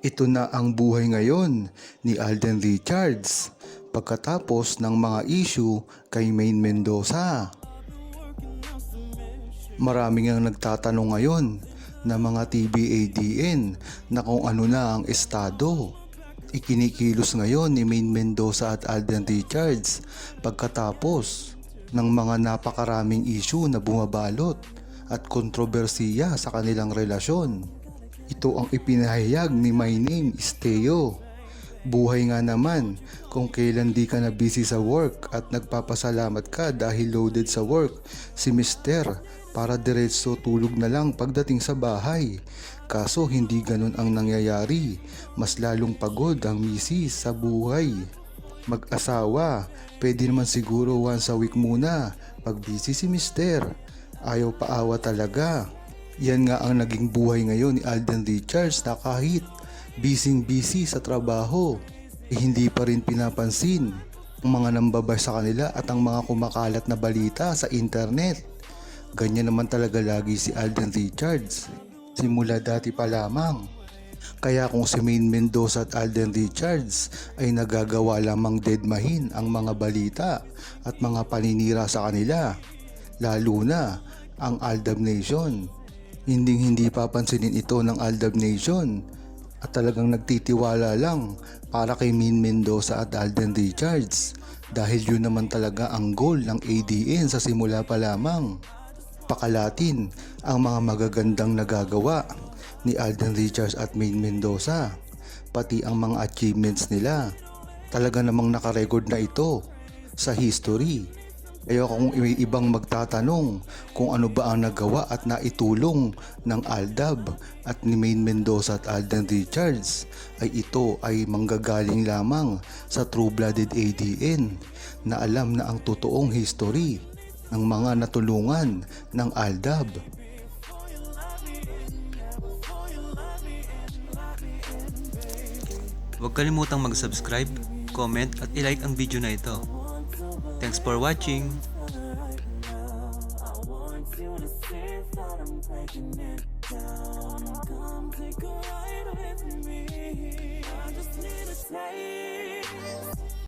Ito na ang buhay ngayon ni Alden Richards pagkatapos ng mga issue kay Maine Mendoza. Maraming ang nagtatanong ngayon na mga TBADN na kung ano na ang estado. Ikinikilos ngayon ni Maine Mendoza at Alden Richards pagkatapos ng mga napakaraming issue na bumabalot at kontrobersiya sa kanilang relasyon. Ito ang ipinahayag ni My Name is Teo. Buhay nga naman kung kailan di ka na busy sa work at nagpapasalamat ka dahil loaded sa work si Mister para diretso tulog na lang pagdating sa bahay. Kaso hindi ganun ang nangyayari. Mas lalong pagod ang misis sa buhay. Mag-asawa, pwede naman siguro once a week muna pag busy si Mister. Ayaw paawa talaga. Yan nga ang naging buhay ngayon ni Alden Richards na kahit busy busy sa trabaho, eh, hindi pa rin pinapansin ang mga nambabay sa kanila at ang mga kumakalat na balita sa internet. Ganyan naman talaga lagi si Alden Richards. Simula dati pa lamang. Kaya kung si Maine Mendoza at Alden Richards ay nagagawa lamang deadmahin ang mga balita at mga paninira sa kanila, lalo na ang Aldab Nation. Hindi hindi papansinin ito ng Aldab Nation at talagang nagtitiwala lang para kay Min Mendoza at Alden Richards dahil yun naman talaga ang goal ng ADN sa simula pa lamang. Pakalatin ang mga magagandang nagagawa ni Alden Richards at Min Mendoza pati ang mga achievements nila. Talaga namang nakarecord na ito sa history. Kaya kung ibang magtatanong kung ano ba ang nagawa at naitulong ng Aldab at ni Maine Mendoza at Alden Richards ay ito ay manggagaling lamang sa true-blooded ADN na alam na ang totoong history ng mga natulungan ng Aldab. Huwag kalimutang mag-subscribe, comment at ilike ang video na ito. Thanks for watching! you to see that I'm breaking it down. Come take a ride with